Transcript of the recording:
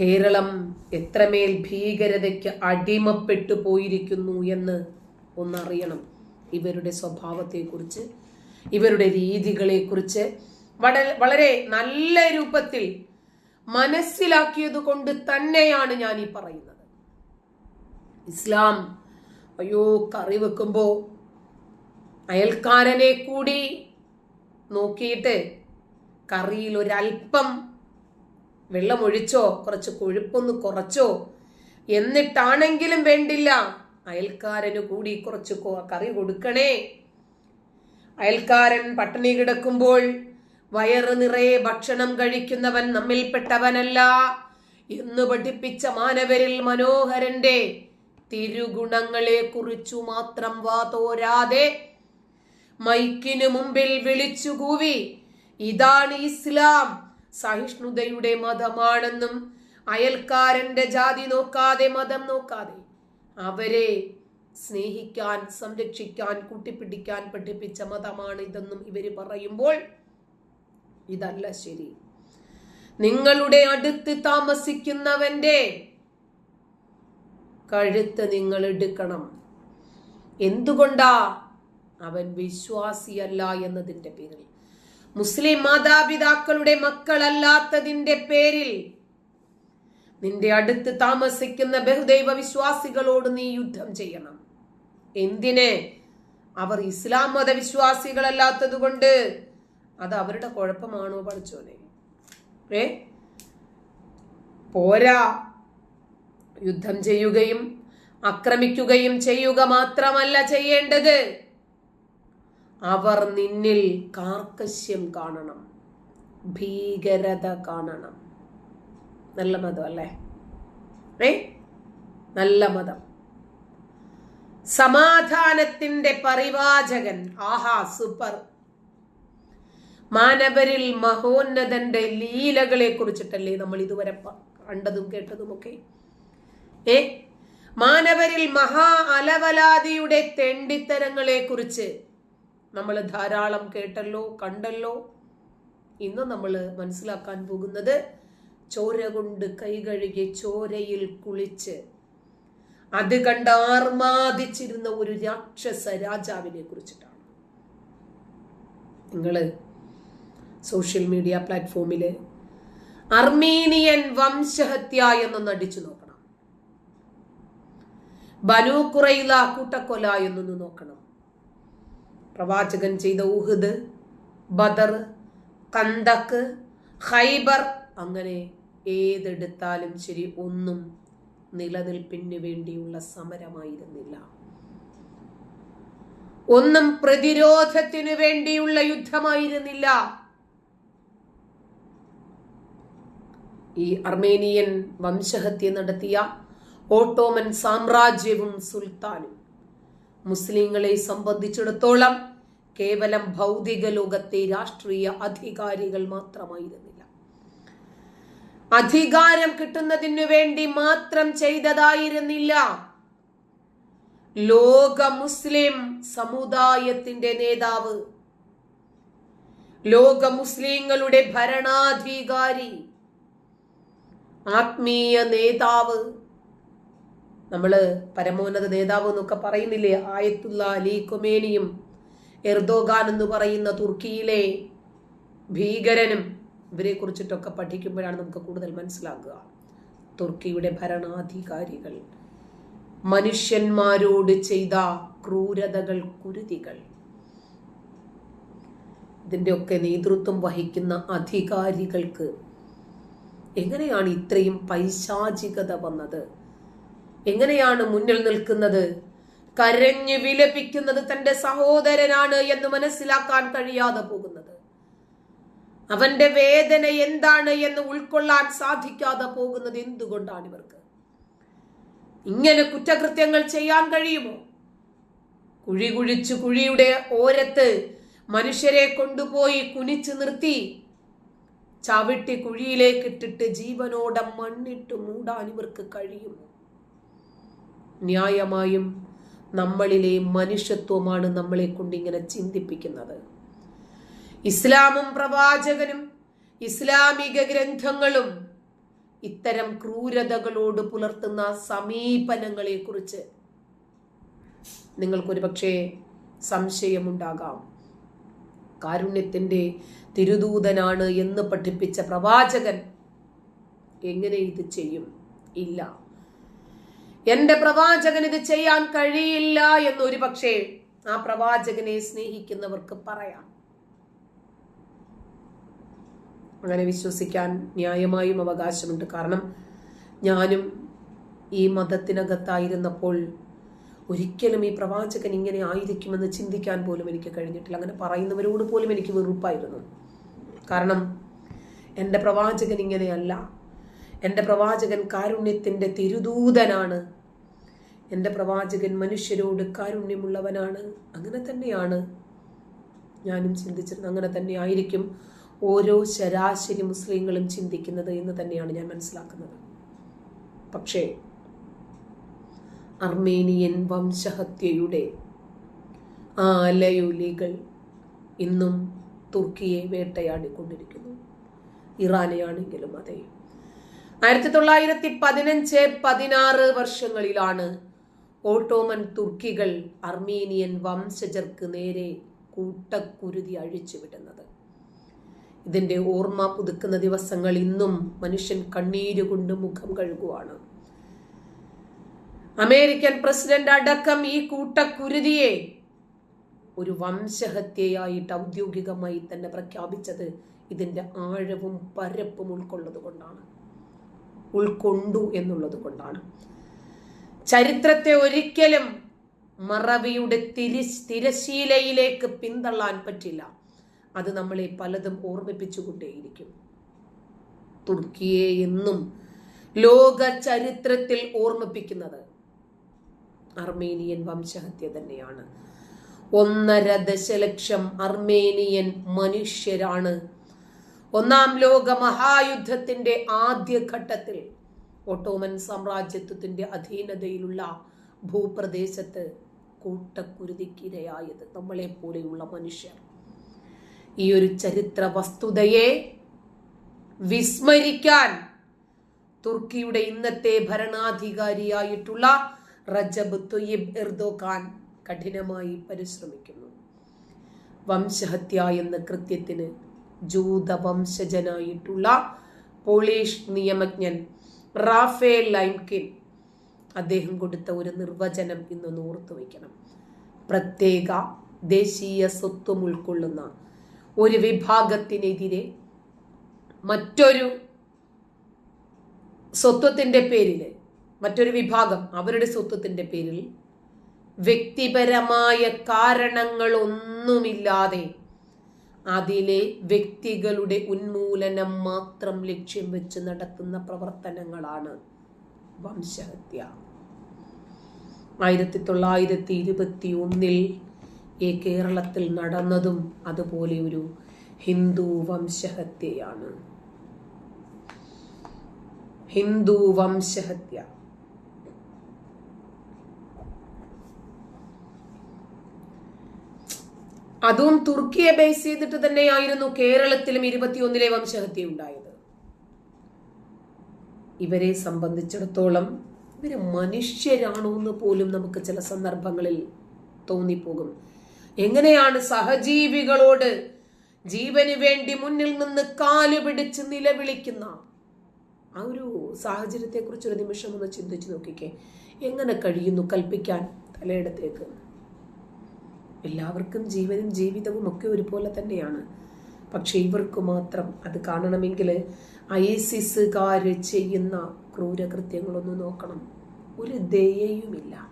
കേരളം എത്രമേൽ ഭീകരതയ്ക്ക് അടിമപ്പെട്ടു പോയിരിക്കുന്നു എന്ന് ഒന്നറിയണം. ഇവരുടെ സ്വഭാവത്തെക്കുറിച്ച് ഇവരുടെ രീതികളെക്കുറിച്ച് വളരെ വളരെ നല്ല രൂപത്തിൽ മനസ്സിലാക്കിയത് കൊണ്ട് തന്നെയാണ് ഞാൻ ഈ പറയുന്നത്. ഇസ്ലാം അയ്യോ കറി വെക്കുമ്പോൾ അയൽക്കാരനെ കൂടി നോക്കിയിട്ട് കറിയിൽ ഒരല്പം വെള്ളമൊഴിച്ചോ കുറച്ച് കൊഴുപ്പൊന്ന് കുറച്ചോ. എന്നിട്ടാണെങ്കിലും വേണ്ടില്ല. അയൽക്കാരന് കൂടി കുറച്ച് കറി കൊടുക്കണേ. അയൽക്കാരൻ പട്ടിണി കിടക്കുമ്പോൾ വയറ് നിറയെ ഭക്ഷണം കഴിക്കുന്നവൻ നമ്മിൽപ്പെട്ടവനല്ല. എന്ന് പഠിപ്പിച്ച മാനവരിൽ മനോഹരന്റെ തിരുഗുണങ്ങളെ കുറിച്ചു മാത്രം വാ തോരാതെ മൈക്കിനു മുമ്പിൽ വിളിച്ചു കൂവി ഇതാണ് ഇസ്ലാം. സഹിഷ്ണുതയുടെ മതമാണെന്നും അയൽക്കാരന്റെ ജാതി നോക്കാതെ മതം നോക്കാതെ അവരെ സ്നേഹിക്കാൻ സംരക്ഷിക്കാൻ കൂട്ടിപ്പിടിക്കാൻ പഠിപ്പിച്ച മതമാണ് ഇതെന്നും ഇവർ പറയുമ്പോൾ ഇതല്ല ശരി. നിങ്ങളുടെ അടുത്ത് താമസിക്കുന്നവന്റെ കഴുത്ത് നിങ്ങൾ എടുക്കണം. എന്തുകൊണ്ടാ അവൻ വിശ്വാസിയല്ല എന്നതിന്റെ പേരിൽ? മുസ്ലിം മാതാപിതാക്കളുടെ മക്കളല്ലാത്തതിന്റെ പേരിൽ നിന്റെ അടുത്ത് താമസിക്കുന്ന ബഹുദൈവ വിശ്വാസികളോട് നീ യുദ്ധം ചെയ്യണം. എന്തിന്? അവർ ഇസ്ലാം മത വിശ്വാസികളല്ലാത്തത് കൊണ്ട് അത് അവരുടെ കുഴപ്പമാണോ പഠിച്ചോനെ? ഏ? പോരാ. യുദ്ധം ചെയ്യുകയും ആക്രമിക്കുകയും ചെയ്യുക മാത്രമല്ല ചെയ്യേണ്ടത്. അവർ നിന്നിൽ കാർക്കശ്യം കാണണം ഭീകരത കാണണം. നല്ല മതം അല്ലേ? ഏ? നല്ല മതം. സമാധാനത്തിന്റെ പരിവാചകൻ ആഹാ സൂപ്പർ. മാനവരിൽ മഹോന്നതന്റെ ലീലകളെ കുറിച്ചിട്ടല്ലേ നമ്മൾ ഇതുവരെ കണ്ടതും കേട്ടതുമൊക്കെ. ഏ? മാനവരിൽ മഹാ അലവലാതിയുടെ തെണ്ടിത്തരങ്ങളെ കുറിച്ച് നമ്മൾ ധാരാളം കേട്ടല്ലോ കണ്ടല്ലോ. ഇന്ന് നമ്മൾ മനസ്സിലാക്കാൻ പോകുന്നത് ചോര കൊണ്ട് കൈകഴുകി ചോരയിൽ കുളിച്ച്. അത് കണ്ട് ആർമാദിച്ചിരുന്ന ഒരു രാക്ഷസ രാജാവിനെ കുറിച്ചിട്ടാണ്. നിങ്ങൾ സോഷ്യൽ മീഡിയ പ്ലാറ്റ്ഫോമിൽ അർമീനിയൻ വംശഹത്യ എന്ന് നടിച്ചു നോക്കണം. ബനു കുറയില കൂട്ടക്കൊല എന്നൊന്ന് നോക്കണം. പ്രവാചകൻ ചെയ്ത ഉഹുദ് ബദർ കന്തക്ക് ഹൈബർ അങ്ങനെ ഏതെടുത്താലും ശരി ഒന്നും നിലനിൽപ്പിന് വേണ്ടിയുള്ള സമരമായിരുന്നില്ല. ഒന്നും പ്രതിരോധത്തിനു വേണ്ടിയുള്ള യുദ്ധമായിരുന്നില്ല. ഈ അർമേനിയൻ വംശഹത്യ നടത്തിയ ഓട്ടോമൻ സാമ്രാജ്യവും സുൽത്താനും മുസ്ലിങ്ങളെ സംബന്ധിച്ചിടത്തോളം കേവലം ഭൗതിക ലോകത്തെ രാഷ്ട്രീയ അധികാരികൾ മാത്രമായിരുന്നില്ല. അധികാരം കിട്ടുന്നതിനു വേണ്ടി മാത്രം ചെയ്തതായിരുന്നില്ല. ലോക മുസ്ലിം സമുദായത്തിന്റെ നേതാവ് ലോക മുസ്ലിങ്ങളുടെ ഭരണാധികാരി ആത്മീയ നേതാവ് നമ്മൾ പരമോന്നത നേതാവ് എന്നൊക്കെ പറയുന്നില്ലേ? ആയത്തുള്ള അലി കൊമേനിയും എർദോഗാൻ എന്ന് പറയുന്ന തുർക്കിയിലെ ഭീകരനും ഇവരെ കുറിച്ചിട്ടൊക്കെ പഠിക്കുമ്പോഴാണ് നമുക്ക് കൂടുതൽ മനസ്സിലാക്കുക. തുർക്കിയുടെ ഭരണാധികാരികൾ മനുഷ്യന്മാരോട് ചെയ്ത ക്രൂരതകൾ കുരുതികൾ. ഇതിന്റെയൊക്കെ നേതൃത്വം വഹിക്കുന്ന അധികാരികൾക്ക് എങ്ങനെയാണ് ഇത്രയും പൈശാചികത വന്നത്? എങ്ങനെയാണ് മുന്നിൽ നിൽക്കുന്നത്? കരഞ്ഞു വിലപിക്കുന്നത് തന്റെ സഹോദരനാണ് എന്ന് മനസ്സിലാക്കാൻ കഴിയാതെ പോകുന്നത്. അവന്റെ വേദന എന്താണ് എന്ന് ഉൾക്കൊള്ളാൻ സാധിക്കാതെ പോകുന്നത് എന്തുകൊണ്ടാണ് ഇവർക്ക്? ഇങ്ങനെ കുറ്റകൃത്യങ്ങൾ ചെയ്യാൻ കഴിയുമോ? കുഴി കുഴിച്ചു കുഴിയുടെ ഓരത്ത് മനുഷ്യരെ കൊണ്ടുപോയി കുനിച്ചു നിർത്തി ചവിട്ടി കുഴിയിലേക്കിട്ടിട്ട് ജീവനോടെ മണ്ണിട്ട് മൂടാൻ ഇവർക്ക് കഴിയുമോ? ന്യായമായും നമ്മളിലെ മനുഷ്യത്വമാണ് നമ്മളെ കൊണ്ട് ഇങ്ങനെ ചിന്തിപ്പിക്കുന്നത്. ഇസ്ലാമും പ്രവാചകനും ഇസ്ലാമിക ഗ്രന്ഥങ്ങളും ഇത്തരം ക്രൂരതകളോട് പുലർത്തുന്ന സമീപനങ്ങളെ കുറിച്ച് നിങ്ങൾക്കൊരു പക്ഷേ സംശയമുണ്ടാകാം. കാരുണ്യത്തിന്റെ തിരുദൂതനാണ് എന്ന് പഠിപ്പിച്ച പ്രവാചകൻ എങ്ങനെ ഇത് ചെയ്യും? ഇല്ല. എന്റെ പ്രവാചകൻ ഇത് ചെയ്യാൻ കഴിയില്ല എന്നൊരു പക്ഷേ ആ പ്രവാചകനെ സ്നേഹിക്കുന്നവർക്ക് പറയാം. അങ്ങനെ വിശ്വസിക്കാൻ ന്യായമായും അവകാശമുണ്ട്. കാരണം ഞാനും ഈ മതത്തിനകത്തായിരുന്നപ്പോൾ ഒരിക്കലും ഈ പ്രവാചകൻ ഇങ്ങനെ ആയിരിക്കുമെന്ന് ചിന്തിക്കാൻ പോലും എനിക്ക് കഴിഞ്ഞിട്ടില്ല. അങ്ങനെ പറയുന്നവരോട് പോലും എനിക്ക് വെറുപ്പായിരുന്നു. കാരണം എന്റെ പ്രവാചകൻ ഇങ്ങനെയല്ല. എന്റെ പ്രവാചകൻ കാരുണ്യത്തിന്റെ തിരുദൂതനാണ്. എന്റെ പ്രവാചകൻ മനുഷ്യരോട് കാരുണ്യമുള്ളവനാണ്. അങ്ങനെ തന്നെയാണ് ഞാനും ചിന്തിച്ചിരുന്നത്. അങ്ങനെ തന്നെ ആയിരിക്കും ഓരോ ശരാശരി മുസ്ലിങ്ങളും ചിന്തിക്കുന്നത് എന്ന് തന്നെയാണ് ഞാൻ മനസ്സിലാക്കുന്നത്. പക്ഷേ അർമേനിയൻ വംശഹത്യയുടെ ആ അലയൊലികൾ ഇന്നും തുർക്കിയെ വേട്ടയാടിക്കൊണ്ടിരിക്കുന്നു. ഇറാനെയാണെങ്കിലും അതെ. ആയിരത്തി തൊള്ളായിരത്തി പതിനഞ്ച് പതിനാറ് വർഷങ്ങളിലാണ് ഓട്ടോമൻ തുർക്കികൾ അർമീനിയൻ വംശജർക്ക് നേരെ കൂട്ടക്കുരുതി അഴിച്ചുവിടുന്നത്. ഇതിന്റെ ഓർമ്മ പുതുക്കുന്ന ദിവസങ്ങൾ ഇന്നും മനുഷ്യൻ കണ്ണീരുകൊണ്ട് മുഖം കഴുകുവാണ്. അമേരിക്കൻ പ്രസിഡന്റ് അടക്കം ഈ കൂട്ടക്കുരുതിയെ ഒരു വംശഹത്യയായിട്ട് ഔദ്യോഗികമായി തന്നെ പ്രഖ്യാപിച്ചത് ഇതിന്റെ ആഴവും പരപ്പും ഉൾക്കൊള്ളത് കൊണ്ടാണ് ഉൾക്കൊണ്ടു എന്നുള്ളത് കൊണ്ടാണ്. ചരിത്രത്തെ ഒരിക്കലും മറവിയുടെ തിരി തിരശീലയിലേക്ക് പിന്തള്ളാൻ പറ്റില്ല. അത് നമ്മളെ പലതും ഓർമ്മിപ്പിച്ചുകൊണ്ടേയിരിക്കും. തുർക്കിയെ എന്നും ലോക ചരിത്രത്തിൽ ഓർമ്മിപ്പിക്കുന്നത് അർമേനിയൻ വംശഹത്യ തന്നെയാണ്. ഒന്നര ദശലക്ഷം അർമേനിയൻ മനുഷ്യരാണ് ഒന്നാം ലോക മഹായുദ്ധത്തിന്റെ ആദ്യഘട്ടത്തിൽ ഒട്ടോമൻ സാമ്രാജ്യത്വത്തിന്റെ അധീനതയിലുള്ള ഭൂപ്രദേശത്ത് കൂട്ടക്കുരുതിക്കിരയായത് നമ്മളെ പോലെയുള്ള മനുഷ്യർ. ഈ ഒരു ചരിത്ര വസ്തുതയെ വിസ്മരിക്കാൻ തുർക്കിയുടെ ഇന്നത്തെ ഭരണാധികാരിയായിട്ടുള്ള റജബ് തൊയ്യബ് എർദോഖാൻ കഠിനമായി പരിശ്രമിക്കുന്നു. വംശഹത്യ എന്ന കൃത്യത്തിന് ജൂത വംശജനായിട്ടുള്ള പോളിഷ് നിയമജ്ഞൻ റാഫേൽ ലൈംകിൻ അദ്ദേഹം കൊടുത്ത ഒരു നിർവചനം ഇന്ന് ഓർത്തു വയ്ക്കണം പ്രത്യേക ദേശീയ സ്വത്വം ഉൾക്കൊള്ളുന്ന ഒരു വിഭാഗത്തിനെതിരെ മറ്റൊരു സ്വത്വത്തിന്റെ പേരിൽ മറ്റൊരു വിഭാഗം അവരുടെ സ്വത്വത്തിന്റെ പേരിൽ വ്യക്തിപരമായ കാരണങ്ങളൊന്നുമില്ലാതെ അതിലെ വ്യക്തികളുടെ ഉന്മൂലനം മാത്രം ലക്ഷ്യം വെച്ച് നടത്തുന്ന പ്രവർത്തനങ്ങളാണ് വംശഹത്യ. ആയിരത്തി തൊള്ളായിരത്തി ഇരുപത്തി ഒന്നിൽ ഈ കേരളത്തിൽ നടന്നതും അതുപോലെ ഒരു ഹിന്ദു വംശഹത്യയാണ്. ഹിന്ദു വംശഹത്യ. അതും തുർക്കിയെ ബേസ് ചെയ്തിട്ട് തന്നെയായിരുന്നു കേരളത്തിലും ഇരുപത്തിയൊന്നിലെ വംശഹത്യ ഉണ്ടായത്. ഇവരെ സംബന്ധിച്ചിടത്തോളം ഇവർ മനുഷ്യരാണോ എന്ന് പോലും നമുക്ക് ചില സന്ദർഭങ്ങളിൽ തോന്നിപ്പോകും. എങ്ങനെയാണ് സഹജീവികളോട് ജീവന് വേണ്ടി മുന്നിൽ നിന്ന് കാൽ പിടിച്ച് നിലവിളിക്കുന്ന ആ ഒരു സാഹചര്യത്തെക്കുറിച്ച് ഒരു നിമിഷം ഒന്ന് ചിന്തിച്ചു നോക്കിക്കേ. എങ്ങനെ കഴിയുന്നു കൽപ്പിക്കാൻ തലയിടത്തേക്ക്? എല്ലാവർക്കും ജീവനും ജീവിതവും ഒക്കെ ഒരുപോലെ തന്നെയാണ്. പക്ഷെ ഇവർക്ക് മാത്രം അത് കാണണമെങ്കിൽ ഐസിസുകാർ ചെയ്യുന്ന ക്രൂരകൃത്യങ്ങളൊന്ന് നോക്കണം. ഒരു ദയയുമില്ല.